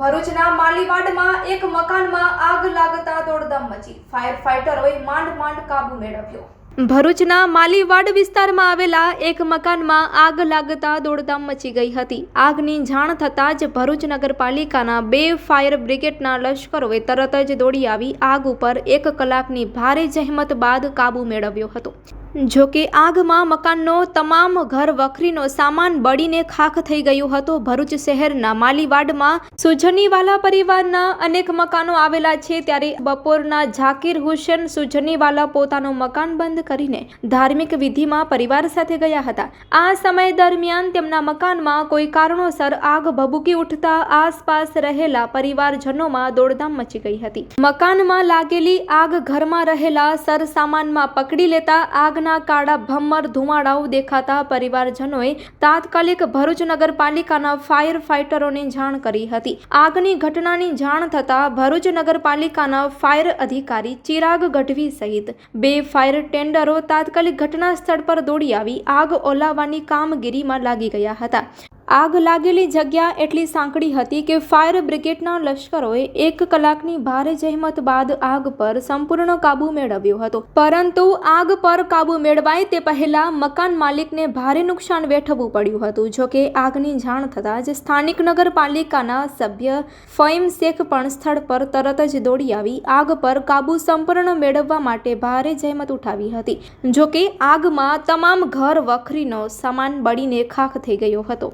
ભરૂચના માલીવાડમાં એક મકાનમાં આગ લાગતા દોડધામ મચી. ફાયર ફાઇટરોએ માંડ માંડ કાબુ મેળવ્યો. ભરૂચના માલીવાડ વિસ્તારમાં આવેલા એક મકાનમાં આગ લાગતા દોડધામ મચી ગઈ હતી. આગની જાણ થતાં જ ભરૂચ નગરપાલિકાના બે ફાયર બ્રિગેડના લશ્કરોએ તરત જ દોડી આવી આગ ઉપર એક કલાકની ભારે જહેમત બાદ કાબૂ મેળવ્યો હતો. જો કે આગમાં મકાનનો તમામ ઘર વખરીનો સામાન બળીને ખાખ થઈ ગયું હતો. ભરૂચ શહેરના માલીવાડમાં સુજનીવાલા પરિવારના અનેક મકાનો આવેલા છે. ત્યારે બપોરના ઝાકીર હુસેન સુજનીવાલા પોતાનું મકાન બંધ કરીને ધાર્મિક વિધિમાં પરિવાર સાથે ગયા હતા. આ સમય દરમિયાન તેમના મકાનમાં કોઈ કારણોસર આગ ભભૂકી ઉઠતા આસપાસ રહેલા પરિવારજનોમાં દોડધામ મચી ગઈ હતી. મકાનમાં લાગેલી આગ ઘરમાં રહેલા સરસામાનમાં પકડી લેતા આગના કાળા ભમ્મર ધુમાડાઓ દેખાતા પરિવારજનોએ તાત્કાલિક ભરૂચ નગરપાલિકાના ફાયર ફાઇટરોને જાણ કરી હતી. આગની ઘટનાની જાણ થતાં ભરૂચ નગરપાલિકાના ફાયર અધિકારી ચિરાગ ગઢવી સહિત બે ફાયર ટેન્ડરો તાત્કાલિક ઘટના સ્થળ પર દોડી આવી આગ ઓલાવવાની કામગીરીમાં લાગી ગયા હતા. આગ લાગેલી જગ્યા એટલી સાંકડી હતી કે ફાયર બ્રિગેડના લશ્કરોએ એક કલાકની ભારે જહેમત બાદ આગ પર સંપૂર્ણ કાબુ મેળવ્યો હતો. પરંતુ આગ પર કાબુ મેળવાય તે પહેલા મકાન માલિકને ભારે નુકસાન વેઠવવું પડ્યું હતું. જોકે આગની જાણ થતાં જ સ્થાનિક નગરપાલિકાના સભ્ય ફઈમ શેખ પણ સ્થળ પર તરત જ દોડી આવી, આગ પર કાબુ સંપૂર્ણ મેળવવા માટે ભારે જહેમત ઉઠાવી હતી. જોકે આગમાં તમામ ઘર વખરીનો સામાન બળીને ખાખ થઈ ગયો હતો.